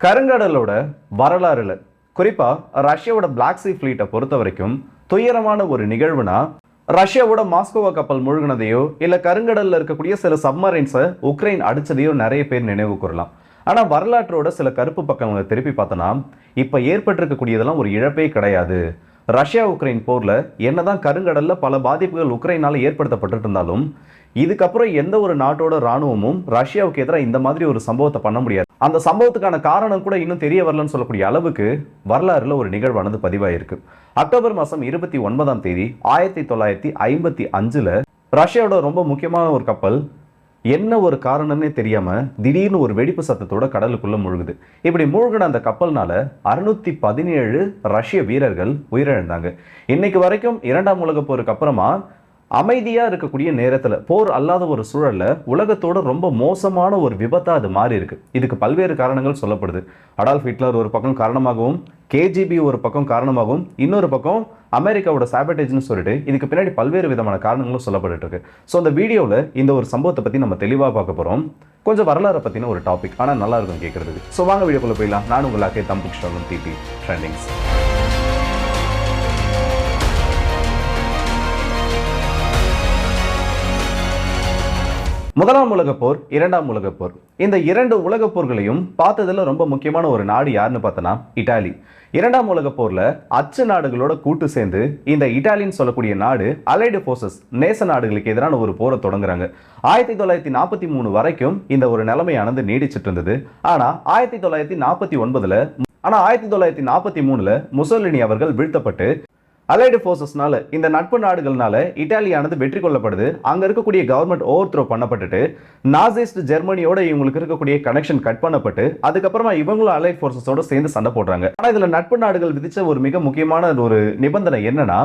கருங்கடலோட வரலாறுல குறிப்பா ரஷ்யாவோட பிளாக் சி ஃபிளீட்டை பொறுத்த வரைக்கும் துயரமான ஒரு நிகழ்வுனா ரஷ்யாவோட மாஸ்கோவா கப்பல் முழுகினதையோ இல்ல கருங்கடல்ல இருக்கக்கூடிய சில சப்மரைன்ஸை உக்ரைன் அடிச்சதையோ நிறைய பேர் நினைவு கூறலாம். ஆனா வரலாற்றோட சில கருப்பு பக்கங்களை திருப்பி பார்த்தோன்னா இப்ப ஏற்பட்டிருக்கக்கூடியதெல்லாம் ஒரு இழப்பே கிடையாது. ரஷ்யா உக்ரைன் போரில் என்னதான் கருங்கடலில் பல பாதிப்புகள் உக்ரைனால ஏற்படுத்தப்பட்டு இருந்தாலும் இதுக்கப்புறம் எந்த ஒரு நாட்டோட ராணுவமும் ரஷ்யாவுக்கு எதிராக இந்த மாதிரி ஒரு சம்பவத்தை பண்ண முடியாது. அந்த சம்பவத்துக்கான காரணம் கூட இன்னும் தெரிய வரலன்னு சொல்லக்கூடிய அளவுக்கு வரலாறுல ஒரு நிகழ்வானது பதிவாயிருக்கு. அக்டோபர் மாதம் இருபத்தி ஒன்பதாம் தேதி ஆயிரத்தி தொள்ளாயிரத்தி ஐம்பத்தி அஞ்சில் ரஷ்யாவோட ரொம்ப முக்கியமான ஒரு கப்பல் என்ன ஒரு காரணம்னே தெரியாமல் திடீர்னு ஒரு வெடிப்பு சத்தத்தோட கடலுக்குள்ள மூழ்குது. இப்படி மூழ்கின அந்த கப்பல்னால அறுநூத்தி பதினேழு ரஷ்ய வீரர்கள் உயிரிழந்தாங்க. இன்னைக்கு வரைக்கும் இரண்டாம் உலகப் போருக்கு அப்புறமா அமைதியாக இருக்கக்கூடிய நேரத்தில் போர் அல்லாத ஒரு சூழல்ல உலகத்தோட ரொம்ப மோசமான ஒரு விபத்தாக அது மாறி இருக்கு. இதுக்கு பல்வேறு காரணங்கள் சொல்லப்படுது. அடால்ஃப் ஹிட்லர் ஒரு பக்கம் காரணமாகவும் கேஜிபி ஒரு பக்கம் காரணமாகவும் இன்னொரு பக்கம் அமெரிக்காவோட சாபட்டேஜ்னு சொல்லிட்டு இதுக்கு பின்னாடி பல்வேறு விதமான காரணங்களும் சொல்லப்பட்டு இருக்கு. ஸோ அந்த வீடியோவில் இந்த ஒரு சம்பவத்தை பற்றி நம்ம தெளிவாக பார்க்க போகிறோம் கொஞ்சம் வரலாறை பற்றின ஒரு டாபிக் ஆனால் நல்லா இருக்கும் கேட்கறதுக்கு ஸோ வாங்க வீடியோக்குள்ள போயிடலாம். நான் உங்களாக்கே தம்புக் ஸ்டாலும் டிபி ட்ரெண்டிங்ஸ் முதலாம் உலகப் போர் இரண்டாம் உலகப் போர். இந்த இரண்டு உலகப் போர்களையும் பார்த்ததில் ரொம்ப முக்கியமான ஒரு நாடு யாருன்னு பார்த்தோன்னா இட்டாலி. இரண்டாம் உலகப் போரில் அச்சு நாடுகளோட கூட்டு சேர்ந்து இந்த இட்டாலின்னு சொல்லக்கூடிய நாடு அலைடு ஃபோர்ஸஸ் நேச நாடுகளுக்கு எதிரான ஒரு போரை தொடங்குறாங்க. ஆயிரத்தி தொள்ளாயிரத்தி நாற்பத்தி மூணு வரைக்கும் இந்த ஒரு நிலைமையானது நீடிச்சிட்டு இருந்தது ஆனால் ஆயிரத்தி தொள்ளாயிரத்தி நாற்பத்தி ஒன்பதுல ஆனால் ஆயிரத்தி தொள்ளாயிரத்தி நாற்பத்தி மூணுல முசோலினி அவர்கள் வீழ்த்தப்பட்டு அலைடு ஃபோர்ஸஸ்னால இந்த நட்பு நாடுகள்னால இட்டாலியானது வெற்றி கொள்ளப்படுது. அங்கே இருக்கக்கூடிய கவர்மெண்ட் ஓவர் த்ரோ பண்ணப்பட்டுட்டு நாசிஸ்ட் ஜெர்மனியோட இவங்களுக்கு இருக்கக்கூடிய கனெக்ஷன் கட் பண்ணப்பட்டு அதுக்கப்புறமா இவங்களும் அலைட் ஃபோர்ஸஸோட சேர்ந்து சண்டை போடுறாங்க. ஆனால் இதில் நட்பு நாடுகள் விதிச்ச ஒரு மிக முக்கியமான ஒரு நிபந்தனை என்னன்னா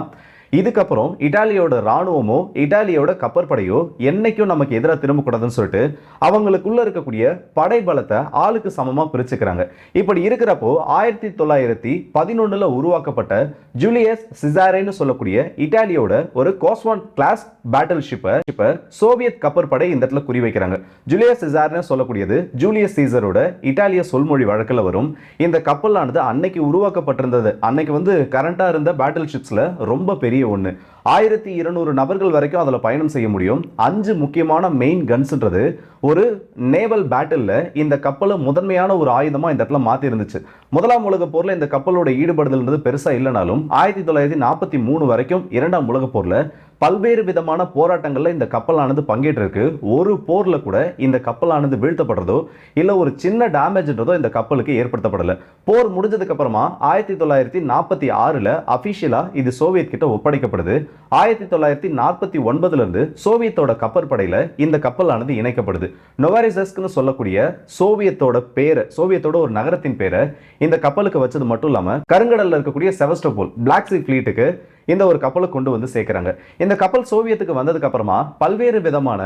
இதுக்கப்புறம் இட்டாலியோட ராணுவமோ இட்டாலியோட கப்பற்படையோ என்னைக்கும் நமக்கு எதிராக திரும்பக்கூடாதுன்னு சொல்லிட்டு அவங்களுக்குள்ள இருக்கக்கூடிய படை பலத்தை ஆளுக்கு சமமாக பிரிச்சுக்கிறாங்க. இப்படி இருக்கிறப்போ ஆயிரத்தி தொள்ளாயிரத்தி பதினொன்னுல உருவாக்கப்பட்ட ஜூலியஸ் சிசாரேன்னு சொல்லக்கூடிய இட்டாலியோட ஒரு கோஸ்வான் கிளாஸ் பேட்டில் ஷிப்பை இப்போ சோவியத் கப்பற்படை இந்த இடத்துல குறி வைக்கிறாங்க. ஜூலியஸ் சிசார்னு சொல்லக்கூடியது ஜூலியஸ் சீசரோட இட்டாலிய சொல்மொழி வழக்கில் வரும். இந்த கப்பலானது அன்னைக்கு உருவாக்கப்பட்டிருந்தது. அன்னைக்கு வந்து கரண்டா இருந்த பேட்டில் ஷிப்ஸ்ல ரொம்ப பெரிய ஒன்று ஆயிரத்தி இருநூறு நபர்கள் வரைக்கும் அதில் பயணம் செய்ய முடியும். அஞ்சு முக்கியமான மெயின் கன்ஸ்ன்றது ஒரு நேவல் பேட்டிலில் இந்த கப்பலை முதன்மையான ஒரு ஆயுதமாக இந்த இடத்துல மாற்றிருந்துச்சு முதலாம் உலகப் போரில் இந்த கப்பலோட ஈடுபடுதல்ன்றது பெருசாக இல்லைனாலும் ஆயிரத்தி தொள்ளாயிரத்தி நாற்பத்தி மூணு வரைக்கும் இரண்டாம் உலகப் போரில் பல்வேறு விதமான போராட்டங்களில் இந்த கப்பலானது பங்கேற்றிருக்கு. ஒரு போரில் கூட இந்த கப்பலானது வீழ்த்தப்படுறதோ இல்லை ஒரு சின்ன டேமேஜ்ன்றதோ இந்த கப்பலுக்கு ஏற்படுத்தப்படலை. போர் முடிஞ்சதுக்கப்புறமா ஆயிரத்தி தொள்ளாயிரத்தி நாற்பத்தி ஆறில் அஃபிஷியலாக இது சோவியத் கிட்ட ஒப்படைக்கப்படுது. ஆயிரத்தி தொள்ளாயிரத்தி நாற்பத்தி ஒன்பதுலேருந்து சோவியத்தோட கப்பற்படையில் இந்த கப்பலானது இணைக்கப்படுது. நொவாரிசஸ்க்னு சொல்லக்கூடிய சோவியத்தோட பேரை சோவியத்தோட ஒரு நகரத்தின் பேரை இந்த கப்பலுக்கு வச்சது மட்டும் இல்லாமல் கருங்கடலில் இருக்கக்கூடிய செவஸ்டோபோல் பிளாக் சி ஃப்ளீட்டுக்கு இந்த ஒரு கப்பலை கொண்டு வந்து சேர்க்குறாங்க. இந்த கப்பல் சோவியத்துக்கு வந்ததுக்கு அப்புறமா பல்வேறு விதமான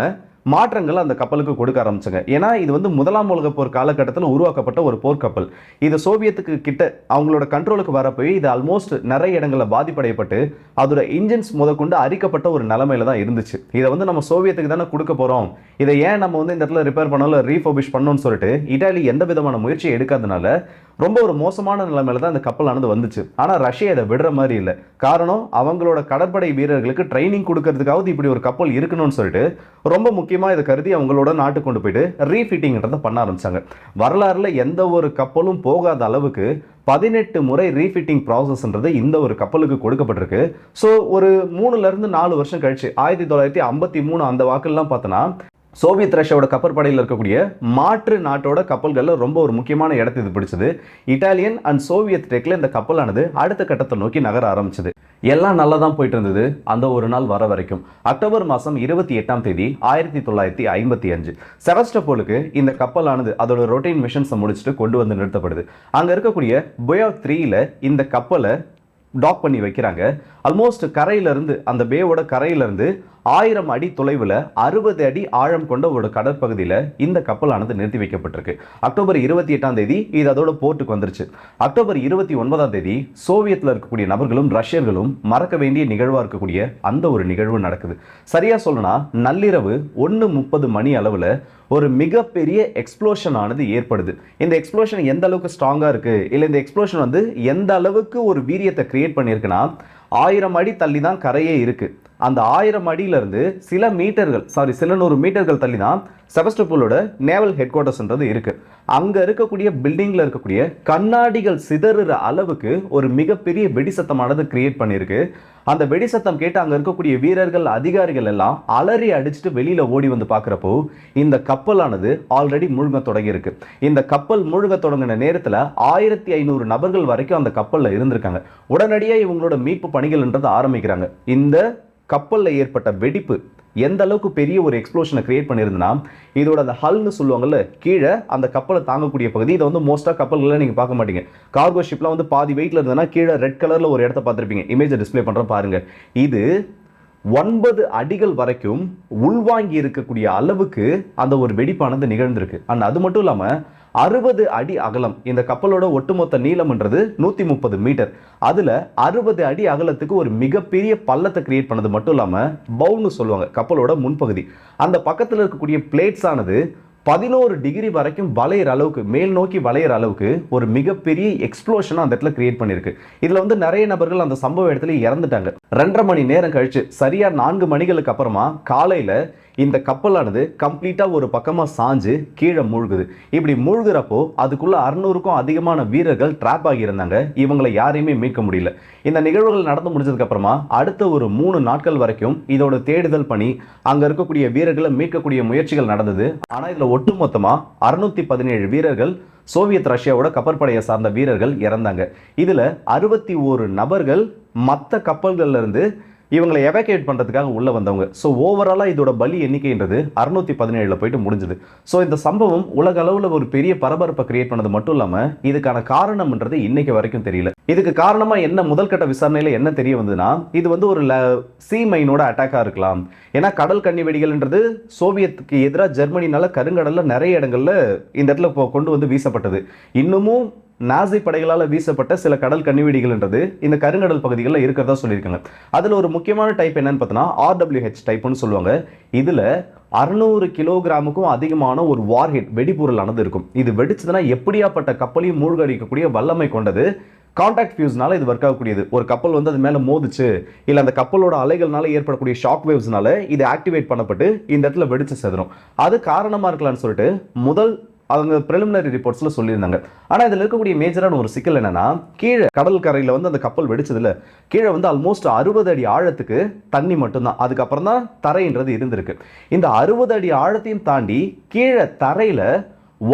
மாற்றங்கள் அந்த கப்பலுக்கு கொடுக்க ஆரம்பிச்சாங்க. ஏன்னா இது வந்து முதலாம் உலக போர் காலகட்டத்தில் உருவாக்கப்பட்ட ஒரு போர்க்கப்பல் இது சோவியத்துக்கு கிட்ட அவங்களோட கண்ட்ரோலுக்கு வரப்போய் இது ஆல்மோஸ்ட் நிறைய இடங்களில் பாதிப்படையப்பட்டு அதோட இன்ஜின்ஸ் முதற்கொண்டு அரிக்கப்பட்ட ஒரு நிலமையில தான் இருந்துச்சு. இதை வந்து நம்ம சோவியத்துக்கு தானே கொடுக்க போகிறோம் இதை ஏன் நம்ம வந்து இந்த இடத்துல ரிப்பேர் பண்ணாலும் ரீஃபோபிஷ் பண்ணணும்னு சொல்லிட்டு இட்டாலி எந்த விதமான முயற்சியை எடுக்காதனால ரொம்ப ஒரு மோசமான நிலைமையில தான் இந்த கப்பலானது வந்துச்சு. ஆனால் ரஷ்யா இதை விடுற மாதிரி இல்லை. காரணம் அவங்களோட கடற்படை வீரர்களுக்கு ட்ரைனிங் கொடுக்கறதுக்காவது இப்படி ஒரு கப்பல் இருக்கணும்னு சொல்லிட்டு ரொம்ப முக்கியமாக இதை கருதி அவங்களோட நாட்டுக்கு கொண்டு போயிட்டு ரீஃபிட்டிங்கிறத பண்ண ஆரம்பிச்சாங்க. வரலாறுல எந்த ஒரு கப்பலும் போகாத அளவுக்கு பதினெட்டு முறை ரீஃபிட்டிங் ப்ராசஸ்ன்றது இந்த ஒரு கப்பலுக்கு கொடுக்கப்பட்டிருக்கு. ஸோ ஒரு மூணுலேருந்து நாலு வருஷம் கழிச்சு ஆயிரத்தி தொள்ளாயிரத்தி ஐம்பத்தி மூணு அந்த வாக்கெல்லாம் பார்த்தோன்னா சோவியத் ரஷ்யாவோட கப்பற்படையில் இருக்கக்கூடிய மாற்று நாட்டோட கப்பல்களில் ரொம்ப ஒரு முக்கியமான இடத்தை இது பிடிச்சது. இட்டாலியன் அண்ட் சோவியத் டெக்கில் இந்த கப்பலானது அடுத்த கட்டத்தை நோக்கி நகர ஆரம்பிச்சது. எல்லாம் நல்லா தான் போயிட்டு இருந்தது. அந்த ஒரு நாள் வர வரைக்கும். அக்டோபர் மாதம் இருபத்தி எட்டாம் தேதி ஆயிரத்தி தொள்ளாயிரத்தி ஐம்பத்தி அஞ்சு. செவஸ்டபோலுக்கு இந்த கப்பலானது அதோட ரொட்டீன் மிஷன்ஸை முடிச்சுட்டு கொண்டு வந்து நிறுத்தப்படுது. அங்கே இருக்கக்கூடிய புயோ த்ரீயில் இந்த கப்பலை டாக் பண்ணி வைக்கிறாங்க. ஆல்மோஸ்ட் கரையிலிருந்து அந்த பேவோட கரையிலிருந்து ஆயிரம் அடி தொலைவில் அறுபது அடி ஆழம் கொண்ட ஒரு கடற்பகுதியில் இந்த கப்பலானது நிறுத்தி வைக்கப்பட்டிருக்கு. அக்டோபர் இருபத்தி எட்டாம் தேதி இது அதோட போர்ட்டுக்கு வந்துருச்சு. அக்டோபர் இருபத்தி ஒன்பதாம் தேதி சோவியத்தில் இருக்கக்கூடிய நபர்களும் ரஷ்யர்களும் மறக்க வேண்டிய நிகழ்வாக இருக்கக்கூடிய அந்த ஒரு நிகழ்வு நடக்குது. சரியாக சொல்லணும்னா நள்ளிரவு ஒன்று முப்பது மணி அளவில் ஒரு மிகப்பெரிய எக்ஸ்ப்ளோஷன் ஆனது ஏற்படுது. இந்த எக்ஸ்ப்ளோஷன் எந்த அளவுக்கு ஸ்ட்ராங்காக இருக்குது இல்லை இந்த எக்ஸ்ப்ளோஷன் வந்து எந்த அளவுக்கு ஒரு வீரியத்தை கிரியேட் பண்ணியிருக்குன்னா ஆயிரம் அடி தள்ளி தான் கரையே இருக்குது அந்த ஆயிரம் அடியிலிருந்து சில மீட்டர்கள் சாரி சில நூறு மீட்டர்கள் தள்ளி தான் செபஸ்டபோலோட நேவல் ஹெட் குவார்ட்டர்ஸ்ன்றது இருக்குது அங்கே இருக்கக்கூடிய பில்டிங்கில் இருக்கக்கூடிய கண்ணாடிகள் சிதறுற அளவுக்கு ஒரு மிகப்பெரிய வெடிசத்தமானது கிரியேட் பண்ணியிருக்கு. அந்த வெடிசத்தம் கேட்டு அங்கே இருக்கக்கூடிய வீரர்கள் அதிகாரிகள் எல்லாம் அலறி அடிச்சுட்டு வெளியில் ஓடி வந்து பார்க்குறப்போ இந்த கப்பலானது ஆல்ரெடி முழுங்க தொடங்கியிருக்கு. இந்த கப்பல் முழுக தொடங்கின நேரத்தில் ஆயிரத்தி ஐநூறு நபர்கள் வரைக்கும் அந்த கப்பலில் இருந்திருக்காங்க. உடனடியாக இவங்களோட மீட்பு பணிகள்ன்றதை ஆரம்பிக்கிறாங்க. இந்த கப்பலில் ஏற்பட்ட வெடிப்பு எந்த அளவுக்கு பெரிய ஒரு எக்ஸ்ப்ளோஷனை கிரியேட் பண்ணியிருந்தனா இதோட அந்த ஹல்னு சொல்லுவாங்கல்ல கீழே அந்த கப்பலை தாங்கக்கூடிய பகுதி இதை வந்து மோஸ்ட்டாக கப்பல்களில் நீங்கள் பார்க்க மாட்டீங்க. கார்கோ ஷிப்லாம் வந்து பாதி வெயிட்ல இருந்ததுன்னா கீழே ரெட் கலரில் ஒரு இடத்த பார்த்துருப்பீங்க. இமேஜை டிஸ்ப்ளே பண்ணுற பாருங்கள் இது ஒன்பது அடிகள் வரைக்கும் உள்வாங்கி இருக்கக்கூடிய அளவுக்கு அந்த ஒரு வெடிப்பானது நிகழ்ந்திருக்கு. அண்ட் அது மட்டும் இல்லாமல் அறுபது அடி அகலம். இந்த கப்பலோட ஒட்டுமொத்த நீளம்ன்றது நூற்றி முப்பது மீட்டர். அதில் அறுபது அடி அகலத்துக்கு ஒரு மிகப்பெரிய பள்ளத்தை கிரியேட் பண்ணது மட்டும் இல்லாமல் பவுன்னு சொல்லுவாங்க கப்பலோட முன்பகுதி. அந்த பக்கத்தில் இருக்கக்கூடிய பிளேட்ஸ் ஆனது பதினோரு டிகிரி வரைக்கும் வளையிற அளவுக்கு மேல் நோக்கி வளையிற அளவுக்கு ஒரு மிகப்பெரிய எக்ஸ்ப்ளோஷனை அந்த இடத்துல கிரியேட் பண்ணியிருக்கு. இதில் வந்து நிறைய நபர்கள் அந்த சம்பவ இடத்துல இறந்துட்டாங்க. ரெண்டரை மணி நேரம் கழிச்சு சரியாக நான்கு மணிகளுக்கு அப்புறமா காலையில் இந்த கப்பலானது கம்ப்ளீட்டாக ஒரு பக்கமாக சாஞ்சு கீழே மூழ்குது. இப்படி மூழ்கிறப்போ அதுக்குள்ள அறுநூறுக்கும் அதிகமான வீரர்கள் ட்ராப் ஆகியிருந்தாங்க. இவங்களை யாரையுமே மீட்க முடியல. இந்த நிகழ்வுகள் நடந்து முடிஞ்சதுக்கப்புறமா அடுத்த ஒரு மூணு நாட்கள் வரைக்கும் இதோட தேடுதல் பணி அங்கே இருக்கக்கூடிய வீரர்களை மீட்கக்கூடிய முயற்சிகள் நடந்தது. ஆனால் இதில் ஒட்டுமொத்தமாக அறுநூத்தி பதினேழு வீரர்கள் சோவியத் ரஷ்யாவோட கப்பற்படையை சார்ந்த வீரர்கள் இறந்தாங்க. இதில் அறுபத்தி ஓரு நபர்கள் மற்ற கப்பல்கள்லேருந்து இருந்து இவங்களை எவாக்குவேட் பண்ணுறதுக்காக உள்ளே வந்தவங்க. ஸோ ஓவராலாக இதோட பலி எண்ணிக்கைன்றது அறுநூத்தி பதினேழில் போயிட்டு முடிஞ்சது. ஸோ இந்த சம்பவம் உலக அளவில் ஒரு பெரிய பரபரப்பை கிரியேட் பண்ணது மட்டும் இல்லாமல் இதுக்கான காரணம்ன்றது இன்னைக்கு வரைக்கும் தெரியல. இதுக்கு காரணமாக என்ன முதல்கட்ட விசாரணையில் என்ன தெரிய வந்ததுன்னா இது வந்து ஒரு சி மைனோட அட்டாக்காக இருக்கலாம். ஏன்னா கடல் கன்னி வெடிகள்ன்றது சோவியத்துக்கு எதிராக ஜெர்மனினால கருங்கடலில் நிறைய இடங்களில் இந்த இடத்துல இப்போ கொண்டு வந்து வீசப்பட்டது. இன்னமும் நாசி படைகளால் வீசப்பட்ட சில கடல் கன்னிவெடிகள்ன்றது இந்த கருங்கடல் பகுதிகளில் இருக்கிறதா சொல்லியிருக்காங்க. அதில் ஒரு முக்கியமான டைப் என்னன்னு பார்த்தோன்னா ஆர்டபிள்யூஹெச் டைப்னு சொல்லுவாங்க. இதில் அறுநூறு கிலோகிராமுக்கும் அதிகமான ஒரு வார்ஹெட் வெடிபொருளானது இருக்கும். இது வெடிச்சதுன்னா எப்படியாப்பட்ட கப்பலையும் மூழ்கடிக்கக்கூடிய வல்லமை கொண்டது. காண்டாக்ட் ஃபியூஸ்னால இது ஒர்க் ஆகக்கூடியது. ஒரு கப்பல் வந்து அது மேலே மோதுச்சு இல்லை அந்த கப்பலோட அலைகள்னால ஏற்படக்கூடிய ஷாக் வேவ்ஸ்னால இது ஆக்டிவேட் பண்ணப்பட்டு இந்த இடத்துல வெடிச்சு செதறும் அது காரணமாக இருக்கலாம்னு சொல்லிட்டு முதல் அவங்க ப்ரிலிமினரி ரிப்போர்ட்ஸில் சொல்லியிருந்தாங்க. ஆனால் இதில் இருக்கக்கூடிய மேஜரான ஒரு சிக்கல் என்னென்னா கீழே கடல் கரையில் வந்து அந்த கப்பல் வெடிச்சதில் கீழே வந்து ஆல்மோஸ்ட் அறுபது அடி ஆழத்துக்கு தண்ணி மட்டும்தான். அதுக்கப்புறம் தான் தரைன்றது இருந்திருக்கு. இந்த அறுபது அடி ஆழத்தையும் தாண்டி கீழே தரையில்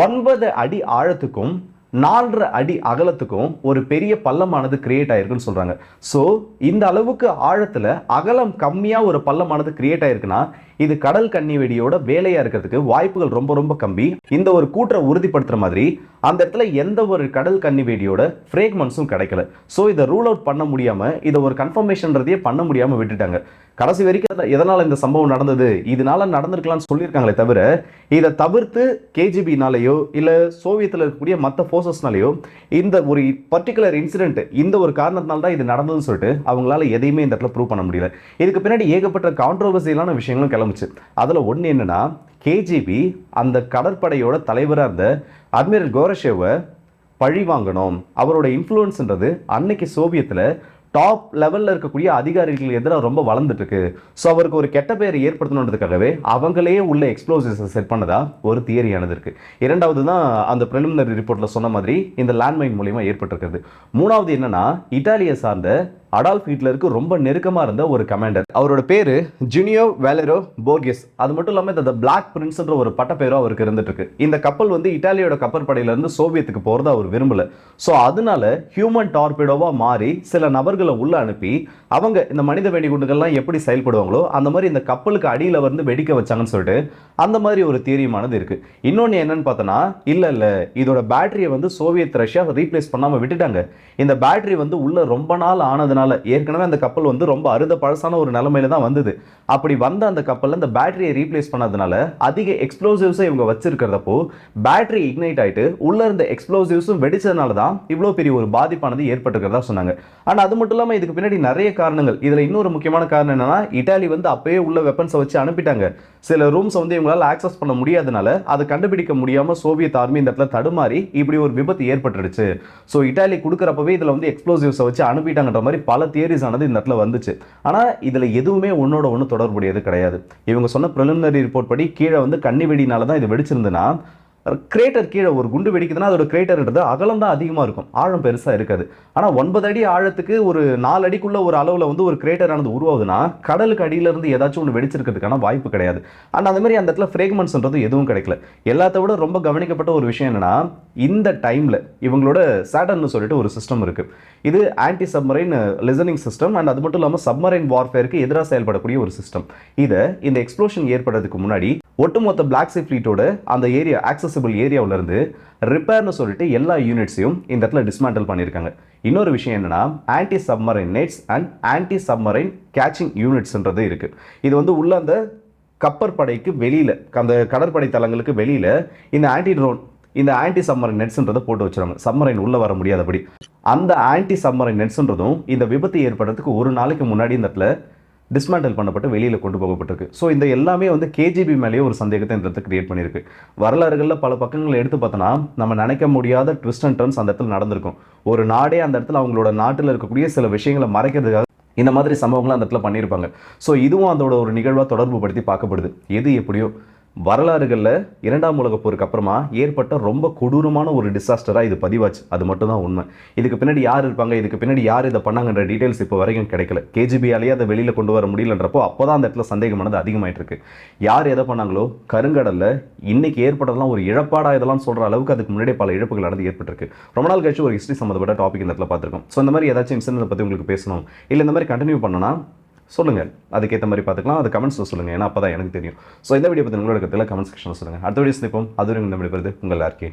ஒன்பது அடி ஆழத்துக்கும் நாலரை அடி அகலத்துக்கும் ஒரு பெரிய பள்ளமானது கிரியேட் ஆயிருக்குன்னு சொல்றாங்க. ஸோ இந்த அளவுக்கு ஆழத்தில் அகலம் கம்மியாக ஒரு பள்ளமானது கிரியேட் ஆயிருக்குன்னா இது கடல் கண்ணி வெடியோட வேலையாக இருக்கிறதுக்கு வாய்ப்புகள் ரொம்ப ரொம்ப கம்மி. இந்த ஒரு கூற்றை உறுதிப்படுத்துற மாதிரி அந்த இடத்துல எந்த ஒரு கடல் கண்ணி வெடியோட ஃப்ரேக்மெண்ட்ஸும் கிடைக்கல. ஸோ இதை ரூல் அவுட் பண்ண முடியாமல் இதை ஒரு கன்ஃபர்மேஷன்றதையே பண்ண முடியாமல் விட்டுட்டாங்க. கடைசி வரைக்கும் எதனால் இந்த சம்பவம் நடந்தது? இதனால நடந்திருக்கலாம்னு சொல்லியிருக்காங்களே தவிர இதை தவிர்த்து கேஜிபினாலேயோ இல்லை சோவியத்தில் இருக்கக்கூடிய மற்ற ஃபோர்ஸஸ்னாலேயோ இந்த ஒரு பர்டிகுலர் இன்சிடென்ட் இந்த ஒரு காரணத்தினால தான் இது நடந்ததுன்னு சொல்லிட்டு அவங்களால எதையுமே இந்த இடத்துல ப்ரூவ் பண்ண முடியல. இதுக்கு பின்னாடி ஏகப்பட்ட கான்ட்ரவர்சியலான விஷயங்களும் கிளம்புச்சு. அதில் ஒன்று என்னென்னா கேஜிபி அந்த கடற்படையோட தலைவராக இருந்த அட்மிரல் கோரஷேவை பழி வாங்கணும். அவரோட இன்ஃப்ளூயன்ஸ்ன்றது அன்னைக்கு சோவியத்தில் டாப் லெவலில் இருக்கக்கூடிய அதிகாரிகள் எதிராக ரொம்ப வளர்ந்துட்டு இருக்கு ஸோ அவருக்கு ஒரு கெட்ட பெயர் ஏற்படுத்தணுன்றதுக்காகவே அவங்களே உள்ள எக்ஸ்ப்ளோசிவ்ஸை செட் பண்ணதா ஒரு தியரியானது இருக்கு. இரண்டாவது தான் அந்த ப்ரிலிமினரி ரிப்போர்ட்டில் சொன்ன மாதிரி இந்த லேண்ட்மைன் மூலியமாக ஏற்பட்டிருக்கிறது. மூணாவது என்னன்னா இட்டாலியை சார்ந்த அடால்ஃப் ஹிட்லருக்கு ரொம்ப நெருக்கமாக இருந்த ஒரு கமாண்டர் அவரோட பேரு ஜூனியோ வேலரோ போர்கெஸ். அது மட்டும் இல்லாமல் இந்த பிளாக் பிரின்ஸ்ன்ற ஒரு பட்டப்பேரும் அவருக்கு இருந்துட்டு இருக்கு இந்த கப்பல் வந்து இட்டாலியோட கப்பற்படையிலேருந்து சோவியத்துக்கு போகிறத அவர் விரும்பல. ஸோ அதனால ஹியூமன் டார்பிடோவாக மாறி சில நபர்களை உள்ள அனுப்பி அவங்க இந்த மனித வெடிகுண்டுகள்லாம் எப்படி செயல்படுவாங்களோ அந்த மாதிரி இந்த கப்பலுக்கு அடியில் வந்து வெடிக்க வச்சாங்கன்னு சொல்லிட்டு அந்த மாதிரி ஒரு தீரியமானது இருக்கு. இன்னொன்று என்னன்னு பார்த்தோன்னா இல்லை இல்லை இதோட பேட்டரியை வந்து சோவியத் ரஷ்யா ரீப்ளேஸ் பண்ணாமல் விட்டுட்டாங்க. இந்த பேட்டரி வந்து உள்ள ரொம்ப நாள் ஆனதுனால இருந்ததுனால ஏற்கனவே அந்த கப்பல் வந்து ரொம்ப அறுத பழசான ஒரு நிலமையில தான் வந்தது. அப்படி வந்த அந்த கப்பலில் அந்த பேட்டரியை ரீப்ளேஸ் பண்ணதுனால அதிக எக்ஸ்ப்ளோசிவ்ஸை இவங்க வச்சிருக்கிறதப்போ பேட்டரி இக்னைட் ஆயிட்டு உள்ள இருந்த எக்ஸ்ப்ளோசிவ்ஸும் வெடிச்சதுனால தான் இவ்வளோ பெரிய ஒரு பாதிப்பானது ஏற்பட்டிருக்கிறதா சொன்னாங்க. ஆனால் அது மட்டும் இல்லாமல் இதுக்கு பின்னாடி நிறைய காரணங்கள். இதில் இன்னொரு முக்கியமான காரணம் என்னன்னா இட்டாலி வந்து அப்பயே உள்ள வெப்பன்ஸை வச்சு அனுப்பிட்டாங்க. சில ரூம்ஸ் வந்து இவங்களால் ஆக்சஸ் பண்ண முடியாதனால அதை கண்டுபிடிக்க முடியாமல் சோவியத் ஆர்மி இந்த இடத்துல தடுமாறி இப்படி ஒரு விபத்து ஏற்பட்டுடுச்சு. ஸோ இட்டாலி கொடுக்குறப்பவே இதில் வந்து எக்ஸ்ப்ளோசிவ்ஸை வச்சு அனுப்பிட்டாங்கன்ற மாதிரி பல தியரிஸ் ஆனது இந்த இடத்துல வந்துச்சு. ஆனா இதுல எதுவுமே உன்னோட ஒன்று தொடர்புடையது கிடையாது. இவங்க சொன்ன ப்ரிலிமினரி ரிப்போர்ட் படி கீழே வந்து கண்ணி வெடினால தான் இது வெடிச்சிருந்துன்னா கிரேட்டர் கீழே ஒரு குண்டு வெடிக்குதுன்னா அதோட கிரேட்டர்ன்றது அகலம் தான் அதிகமாக இருக்கும். ஆழம் பெருசாக இருக்காது. ஆனால் ஒன்பது அடி ஆழத்துக்கு ஒரு நாலு அடிக்குள்ள ஒரு அளவில் வந்து ஒரு கிரேட்டர் ஆனது உருவாகுதுன்னா கடலுக்கு அடியிலேருந்து ஏதாச்சும் ஒன்று வெடிச்சிருக்கிறதுக்கான வாய்ப்பு கிடையாது. அண்ட் அந்த மாதிரி அந்த இடத்துல ஃப்ரேக்மெண்ட்ஸ்ன்றது எதுவும் கிடைக்கல. எல்லாத்த விட ரொம்ப கவனிக்கப்பட்ட ஒரு விஷயம் என்னென்னா இந்த டைமில் இவங்களோட சேட்டர்னு சொல்லிட்டு ஒரு சிஸ்டம் இருக்குது இது anti submarine listening system and அது மட்டும் இல்லாமல் சப்மரைன் வார்ஃபேருக்கு எதிராக செயல்படக்கூடிய ஒரு சிஸ்டம் இதை இந்த எக்ஸ்ப்ளோஷன் ஏற்படுறதுக்கு முன்னாடி ஒட்டுமொத்த பிளாக் சி ஃப்ளீட்டோட அந்த ஏரியா ஆக்சசிபிள் ஏரியாவிலேருந்து ரிப்பேர்னு சொல்லிட்டு எல்லா யூனிட்ஸையும் இந்த இடத்துல டிஸ்மேண்டில் பண்ணியிருக்காங்க. இன்னொரு விஷயம் என்னென்னா anti submarine nets and anti submarine catching யூனிட்ஸ்ன்றது இருக்குது இது வந்து உள்ள அந்த கப்பற்படைக்கு வெளியில் அந்த கடற்படை தளங்களுக்கு வெளியில் இந்த ஆன்டி ட்ரோன் இந்த ஆன்டி சம்மரைன் நெட்ஸ்ன்றதை போட்டு வச்சிருவாங்க சம்மரைன் உள்ளே வர முடியாதபடி. அந்த ஆன்டி சம்மரைன் நெட்ஸ்ன்றதும் இந்த விபத்து ஏற்படுறதுக்கு ஒரு நாளைக்கு முன்னாடி இந்த இடத்துல டிஸ்மேண்டல் பண்ணப்பட்டு வெளியில் கொண்டு போகப்பட்டிருக்கு. ஸோ இந்த எல்லாமே வந்து கேஜிபி மேலேயே ஒரு சந்தேகத்தை இந்த இடத்துல கிரியேட் பண்ணியிருக்கு. வரலாறுகளில் பல பக்கங்களை எடுத்து பார்த்தோன்னா நம்ம நினைக்க முடியாத ட்விஸ்ட் அண்ட் டர்ன்ஸ் அந்த இடத்துல நடந்திருக்கும். ஒரு நாடே அந்த இடத்துல அவங்களோட நாட்டில் இருக்கக்கூடிய சில விஷயங்களை மறைக்கிறதுக்காக இந்த மாதிரி சம்பவங்கள்லாம் அந்த இடத்துல பண்ணியிருப்பாங்க. ஸோ இதுவும் அதோட ஒரு நிகழ்வாக தொடர்பு படுத்தி பார்க்கப்படுது. எது எப்படியோ வரலாறுகளில் இரண்டாம் உலகப் போருக்கு அப்புறமா ஏற்பட்ட ரொம்ப கொடூரமான ஒரு டிசாஸ்டராக இது பதிவாச்சு. அது மட்டும் தான் உண்மை. இதுக்கு பின்னாடி யார் இருப்பாங்க? இதுக்கு பின்னாடி யார் இதை பண்ணாங்கன்ற டீட்டெயில்ஸ் இப்போ வரைக்கும் கிடைக்கல. கேஜிபியாலேயே அதை வெளியில் கொண்டு வர முடியலன்றப்போ அப்போ தான் அந்த இடத்துல சந்தேகமானது அதிகமாயிட்டு இருக்கு யார் எதை பண்ணாங்களோ? கருங்கடலில் இன்னைக்கு ஏற்பட்டதெல்லாம் ஒரு இழப்பாடாக இதெல்லாம் சொல்கிற அளவுக்கு அதுக்கு முன்னாடி பல இழப்புகள் நடந்து ஏற்பட்டிருக்கு. ரொம்ப நாள் கழிச்சு ஒரு ஹிஸ்ட்ரி சம்மந்தப்பட்ட டாபிக் இந்த இடத்துல பார்த்துருக்கோம். ஸோ இந்த மாதிரி ஏதாச்சும் இன்சிடென்ட் பற்றி உங்களுக்கு பேசணும். இல்லை இந்த மாதிரி கண்டினியூ பண்ணனா சொல்லுங்கள் அதுக்கேற்ற மாதிரி பார்த்துக்கலாம். அது கமெண்ட்ஸில் சொல்லுங்கள் ஏன்னா அப்போ தான் எனக்கு தெரியும். ஸோ இந்த வீடியோ பற்றி உங்களோட கருத்தில் கமெண்ட் செக்ஷனில் சொல்லுங்கள் அடுத்த வீடியோ சந்திப்போம். அதுவரை இந்த விடுபடுது உங்கள் ஆர்கே